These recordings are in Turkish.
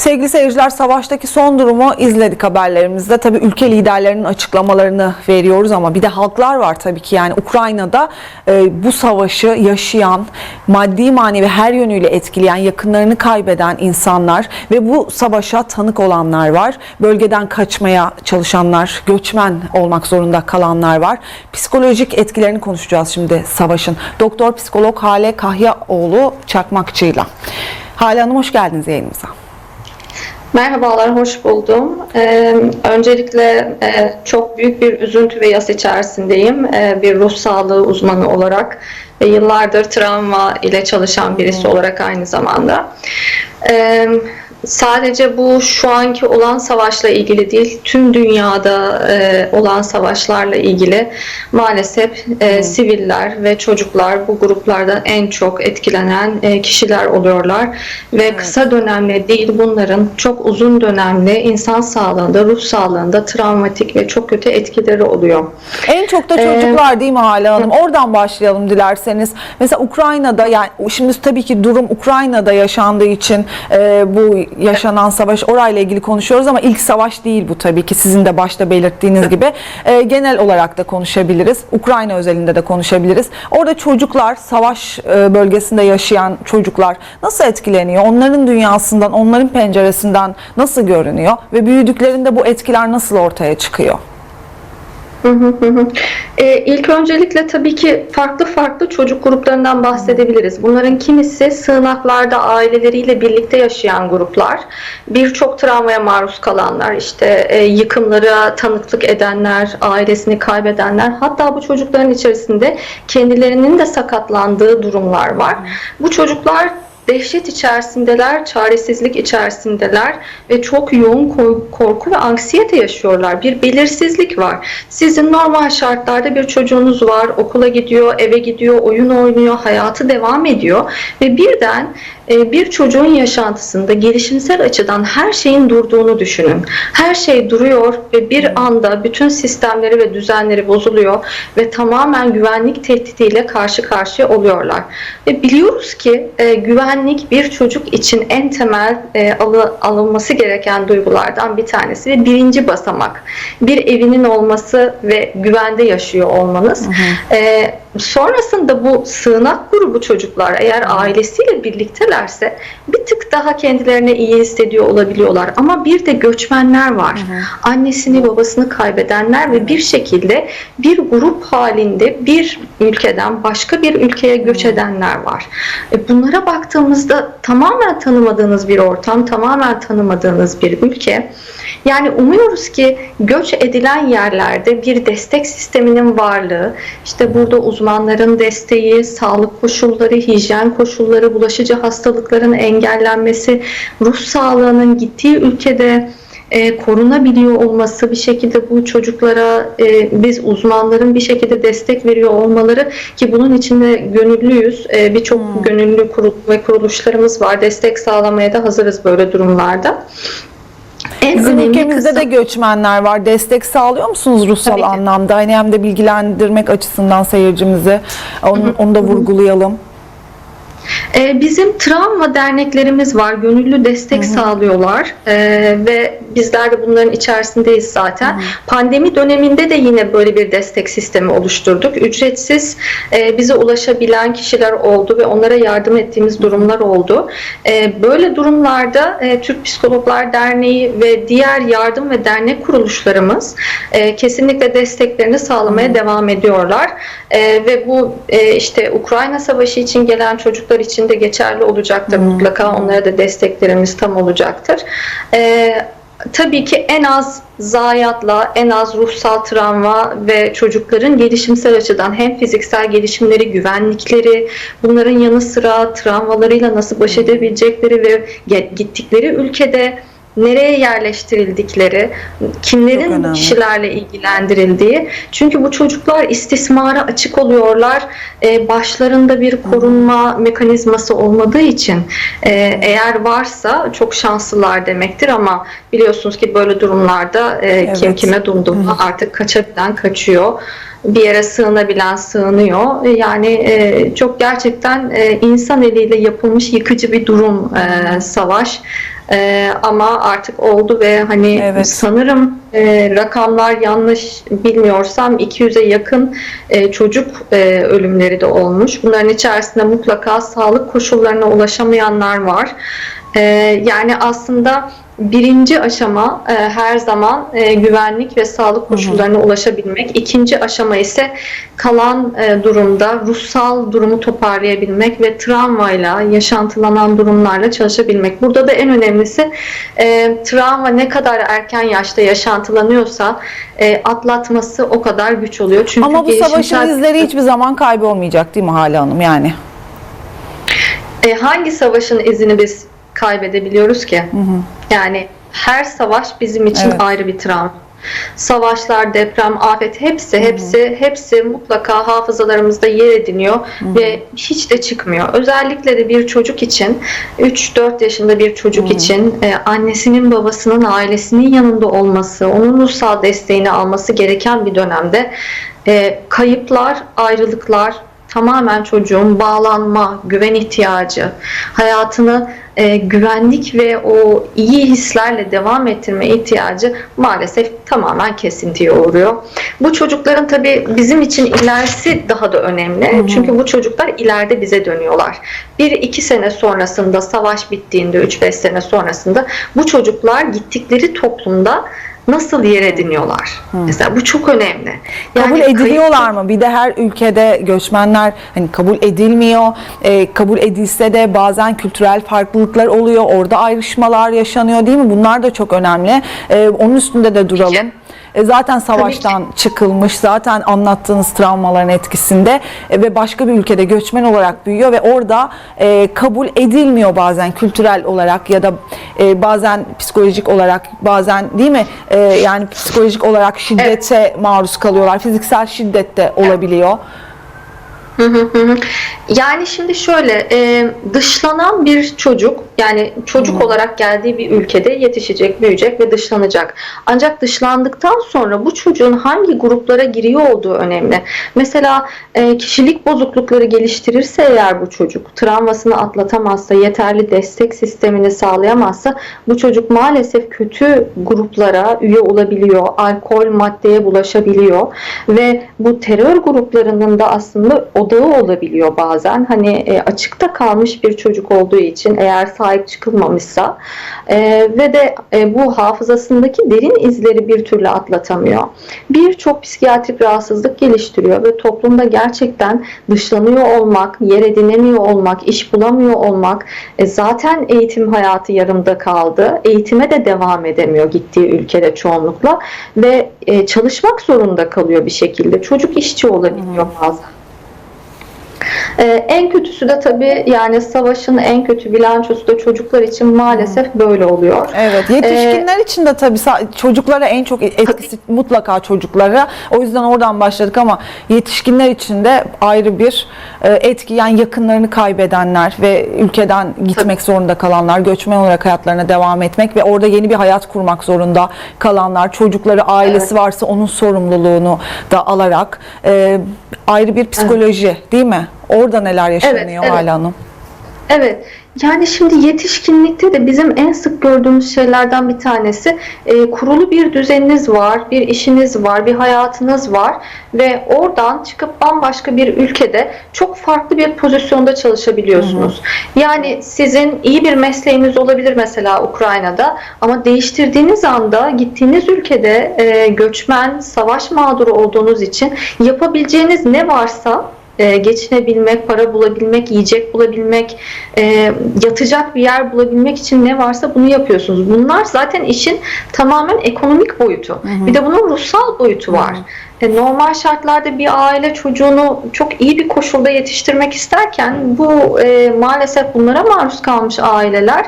Sevgili seyirciler savaştaki son durumu izledik haberlerimizde. Tabii ülke liderlerinin açıklamalarını veriyoruz ama bir de halklar var tabii ki. Yani Ukrayna'da e, bu savaşı yaşayan, maddi manevi her yönüyle etkileyen, yakınlarını kaybeden insanlar ve bu savaşa tanık olanlar var. Bölgeden kaçmaya çalışanlar, göçmen olmak zorunda kalanlar var. Psikolojik etkilerini konuşacağız şimdi savaşın. Doktor psikolog Hale Kahyaoğlu Çakmakçı'yla. Hale Hanım hoş geldiniz yayınımıza. Merhabalar, hoş buldum. Ee, öncelikle e, çok büyük bir üzüntü ve yas içerisindeyim. Ee, bir ruh sağlığı uzmanı olarak ve yıllardır travma ile çalışan birisi olarak aynı zamanda. Ee, sadece bu şu anki olan savaşla ilgili değil, tüm dünyada e, olan savaşlarla ilgili maalesef e, siviller ve çocuklar bu gruplarda en çok etkilenen e, kişiler oluyorlar ve kısa dönemli değil bunların çok uzun dönemli insan sağlığında, ruh sağlığında travmatik ve çok kötü etkileri oluyor. En çok da Ee, çocuklar değil mi Hale Hanım? Oradan başlayalım dilerseniz. Mesela Ukrayna'da yani şimdi tabii ki durum Ukrayna'da yaşandığı için e, bu yaşanan savaş orayla ilgili konuşuyoruz ama ilk savaş değil bu tabii ki sizin de başta belirttiğiniz gibi. E, genel olarak da konuşabiliriz. Ukrayna özelinde de konuşabiliriz. Orada çocuklar, savaş e, bölgesinde yaşayan çocuklar nasıl etkileniyor? Onların dünyasından, onların penceresinden nasıl görünüyor? Ve büyüdüklerinde bu etkiler nasıl ortaya çıkıyor? Ee, ilk öncelikle tabii ki farklı farklı çocuk gruplarından bahsedebiliriz. Bunların kimisi sığınaklarda aileleriyle birlikte yaşayan gruplar, birçok travmaya maruz kalanlar, işte e, yıkımlara tanıklık edenler, ailesini kaybedenler, hatta bu çocukların içerisinde kendilerinin de sakatlandığı durumlar var. Bu çocuklar dehşet içerisindeler, çaresizlik içerisindeler ve çok yoğun ko- korku ve anksiyete yaşıyorlar. Bir belirsizlik var. Sizin normal şartlarda bir çocuğunuz var, okula gidiyor, eve gidiyor, oyun oynuyor, hayatı devam ediyor ve birden bir çocuğun yaşantısında gelişimsel açıdan her şeyin durduğunu düşünün. Her şey duruyor ve bir anda bütün sistemleri ve düzenleri bozuluyor ve tamamen güvenlik tehdidiyle karşı karşıya oluyorlar. Ve biliyoruz ki e, güvenlik bir çocuk için en temel e, alı, alınması gereken duygulardan bir tanesi ve birinci basamak. Bir evinin olması ve güvende yaşıyor olmanız. E, sonrasında bu sığınak grubu çocuklar eğer ailesiyle birliktelerse bir tık daha kendilerine iyi hissediyor olabiliyorlar. Ama bir de göçmenler var. Annesini babasını kaybedenler ve bir şekilde bir grup halinde bir ülkeden başka bir ülkeye göç edenler var. E, Bunlara baktığımızda tamamen tanımadığınız bir ortam, tamamen tanımadığınız bir ülke. Yani umuyoruz ki göç edilen yerlerde bir destek sisteminin varlığı, işte burada uzmanların desteği, sağlık koşulları, hijyen koşulları, bulaşıcı hastalıkların engellenmesi, ruh sağlığının gittiği ülkede e, korunabiliyor olması bir şekilde bu çocuklara e, biz uzmanların bir şekilde destek veriyor olmaları ki bunun içinde gönüllüyüz. E, Birçok gönüllü kurul ve kuruluşlarımız var. Destek sağlamaya da hazırız böyle durumlarda. En Bizim ülkemizde kısım- de göçmenler var. Destek sağlıyor musunuz ruhsal Tabii anlamda? Hani hem de bilgilendirmek açısından seyircimizi onu, onu da vurgulayalım. Ee, Bizim travma derneklerimiz var. Gönüllü destek sağlıyorlar Ee, ve bizler de bunların içerisindeyiz zaten. Pandemi döneminde de yine böyle bir destek sistemi oluşturduk. Ücretsiz e, bize ulaşabilen kişiler oldu ve onlara yardım ettiğimiz durumlar oldu. Ee, Böyle durumlarda e, Türk Psikologlar Derneği ve diğer yardım ve dernek kuruluşlarımız e, kesinlikle desteklerini sağlamaya devam ediyorlar. E, ve bu e, işte Ukrayna Savaşı için gelen çocuklar için de geçerli olacaktır mutlaka. Onlara da desteklerimiz tam olacaktır. E, tabii ki en az zayiatla, en az ruhsal travma ve çocukların gelişimsel açıdan hem fiziksel gelişimleri, güvenlikleri, bunların yanı sıra travmalarıyla nasıl baş edebilecekleri ve gittikleri ülkede nereye yerleştirildikleri, kimlerin kişilerle ilgilendirildiği. Çünkü bu çocuklar istismara açık oluyorlar. Ee, başlarında bir korunma mekanizması olmadığı için e, eğer varsa çok şanslılar demektir ama biliyorsunuz ki böyle durumlarda e, kim Evet. kime dumduğunu artık kaçabilen kaçıyor bir yere sığınabilen sığınıyor. Yani e, çok gerçekten e, insan eliyle yapılmış yıkıcı bir durum e, savaş. E, ama artık oldu ve hani Evet. sanırım e, rakamlar yanlış bilmiyorsam 200'e yakın e, çocuk e, ölümleri de olmuş. Bunların içerisinde mutlaka sağlık koşullarına ulaşamayanlar var. E, yani aslında birinci aşama e, her zaman e, güvenlik ve sağlık koşullarına ulaşabilmek. İkinci aşama ise kalan e, durumda ruhsal durumu toparlayabilmek ve travmayla, yaşantılanan durumlarla çalışabilmek. Burada da en önemlisi e, travma ne kadar erken yaşta yaşantılanıyorsa e, atlatması o kadar güç oluyor. Çünkü Ama bu savaşın gelişimsel- izleri hiçbir zaman kaybolmayacak değil mi Hale Hanım yani? E, hangi savaşın izini biz kaybedebiliyoruz ki? Yani her savaş bizim için Evet. ayrı bir travma. Savaşlar, deprem, afet hepsi hepsi hepsi mutlaka hafızalarımızda yer ediniyor ve hiç de çıkmıyor. Özellikle de bir çocuk için 3-4 yaşında bir çocuk için e, annesinin babasının ailesinin yanında olması, onun ruhsal desteğini alması gereken bir dönemde e, kayıplar, ayrılıklar tamamen çocuğun bağlanma, güven ihtiyacı, hayatını e, güvenlik ve o iyi hislerle devam ettirme ihtiyacı maalesef tamamen kesintiye uğruyor. Bu çocukların tabii bizim için ilerisi daha da önemli. Çünkü bu çocuklar ileride bize dönüyorlar. Bir iki sene sonrasında savaş bittiğinde 3-5 sene sonrasında bu çocuklar gittikleri toplumda nasıl yer ediniyorlar? Mesela bu çok önemli. kabul kayıp- ediliyorlar mı? Bir de her ülkede göçmenler hani kabul edilmiyor. Ee, kabul edilse de bazen kültürel farklılıklar oluyor. Orada ayrışmalar yaşanıyor değil mi? Bunlar da çok önemli. Ee, onun üstünde de duralım. E, Zaten savaştan çıkılmış, zaten anlattığınız travmaların etkisinde e, ve başka bir ülkede göçmen olarak büyüyor ve orada e, kabul edilmiyor bazen kültürel olarak ya da e, bazen psikolojik olarak bazen değil mi? E, yani psikolojik olarak şiddete maruz kalıyorlar. Fiziksel şiddet de olabiliyor. Hı. Yani şimdi şöyle e, dışlanan bir çocuk yani çocuk olarak geldiği bir ülkede yetişecek, büyüyecek ve dışlanacak. Ancak dışlandıktan sonra bu çocuğun hangi gruplara giriyor olduğu önemli. Mesela e, kişilik bozuklukları geliştirirse eğer bu çocuk travmasını atlatamazsa, yeterli destek sistemini sağlayamazsa bu çocuk maalesef kötü gruplara üye olabiliyor, alkol maddeye bulaşabiliyor ve bu terör gruplarının da aslında odağı olabiliyor bazen. Hani e, açıkta kalmış bir çocuk olduğu için eğer sahip çıkılmamışsa e, ve de e, bu hafızasındaki derin izleri bir türlü atlatamıyor. Birçok psikiyatrik rahatsızlık geliştiriyor ve toplumda gerçekten dışlanıyor olmak, yer edinemiyor olmak, iş bulamıyor olmak, e, zaten eğitim hayatı yarımda kaldı. Eğitime de devam edemiyor gittiği ülkede çoğunlukla ve e, çalışmak zorunda kalıyor bir şekilde. Çocuk işçi olabiliyor bazen. Ee, en kötüsü de tabii yani savaşın en kötü bilançosu da çocuklar için maalesef böyle oluyor. Evet, yetişkinler için de tabii çocuklara en çok etkisi mutlaka çocuklara. O yüzden oradan başladık ama yetişkinler için de ayrı bir e, etki. Yani yakınlarını kaybedenler ve ülkeden gitmek zorunda kalanlar, göçmen olarak hayatlarına devam etmek ve orada yeni bir hayat kurmak zorunda kalanlar, çocukları, ailesi varsa onun sorumluluğunu da alarak e, ayrı bir psikoloji değil mi? Orada neler yaşanıyor evet. Hala Hanım? Evet. Yani şimdi yetişkinlikte de bizim en sık gördüğümüz şeylerden bir tanesi e, kurulu bir düzeniniz var, bir işiniz var, bir hayatınız var ve oradan çıkıp bambaşka bir ülkede çok farklı bir pozisyonda çalışabiliyorsunuz. Yani sizin iyi bir mesleğiniz olabilir mesela Ukrayna'da ama değiştirdiğiniz anda gittiğiniz ülkede e, göçmen, savaş mağduru olduğunuz için yapabileceğiniz ne varsa e, geçinebilmek, para bulabilmek, yiyecek bulabilmek, e, yatacak bir yer bulabilmek için ne varsa bunu yapıyorsunuz. Bunlar zaten işin tamamen ekonomik boyutu. Bir de bunun ruhsal boyutu var. E, normal şartlarda bir aile çocuğunu çok iyi bir koşulda yetiştirmek isterken bu e, maalesef bunlara maruz kalmış aileler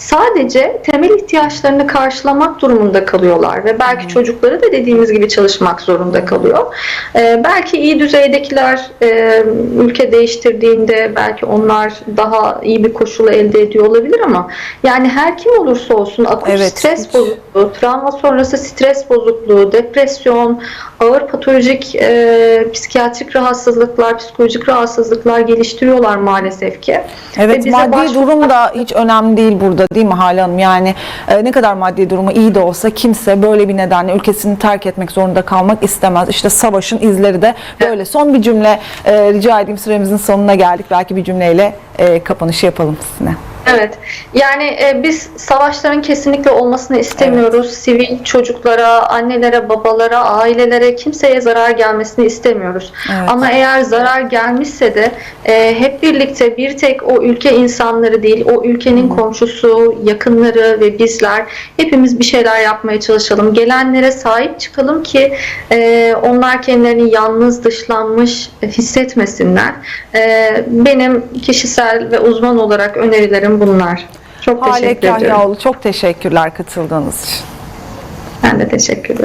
sadece temel ihtiyaçlarını karşılamak durumunda kalıyorlar ve belki çocukları da dediğimiz gibi çalışmak zorunda kalıyor. E, belki iyi düzeydekiler e, ülke değiştirdiğinde belki onlar daha iyi bir koşulu elde ediyor olabilir ama yani her kim olursa olsun akut Evet, stres hiç. bozukluğu, travma sonrası stres bozukluğu, depresyon, ağır patolojik e, psikiyatrik rahatsızlıklar, psikolojik rahatsızlıklar geliştiriyorlar maalesef ki. Ve Evet bize maddi başvurmak- durum da hiç önemli değil burada değil mi Hale Hanım? Yani e, ne kadar maddi durumu iyi de olsa kimse böyle bir nedenle ülkesini terk etmek zorunda kalmak istemez. İşte savaşın izleri de böyle. Son bir cümle e, rica edeyim süremizin sonuna geldik. Belki bir cümleyle e, kapanışı yapalım sizinle. Evet. Yani e, biz savaşların kesinlikle olmasını istemiyoruz. Sivil çocuklara, annelere, babalara, ailelere, kimseye zarar gelmesini istemiyoruz. Evet. Ama eğer zarar gelmişse de e, hep birlikte bir tek o ülke insanları değil, o ülkenin komşusu, yakınları ve bizler hepimiz bir şeyler yapmaya çalışalım. Gelenlere sahip çıkalım ki e, onlar kendilerini yalnız, dışlanmış hissetmesinler. E, benim kişisel ve uzman olarak önerilerim bunlar. Çok Hale teşekkür ediyorum. Kahyaoğlu çok teşekkürler katıldığınız için. Ben de teşekkür ederim.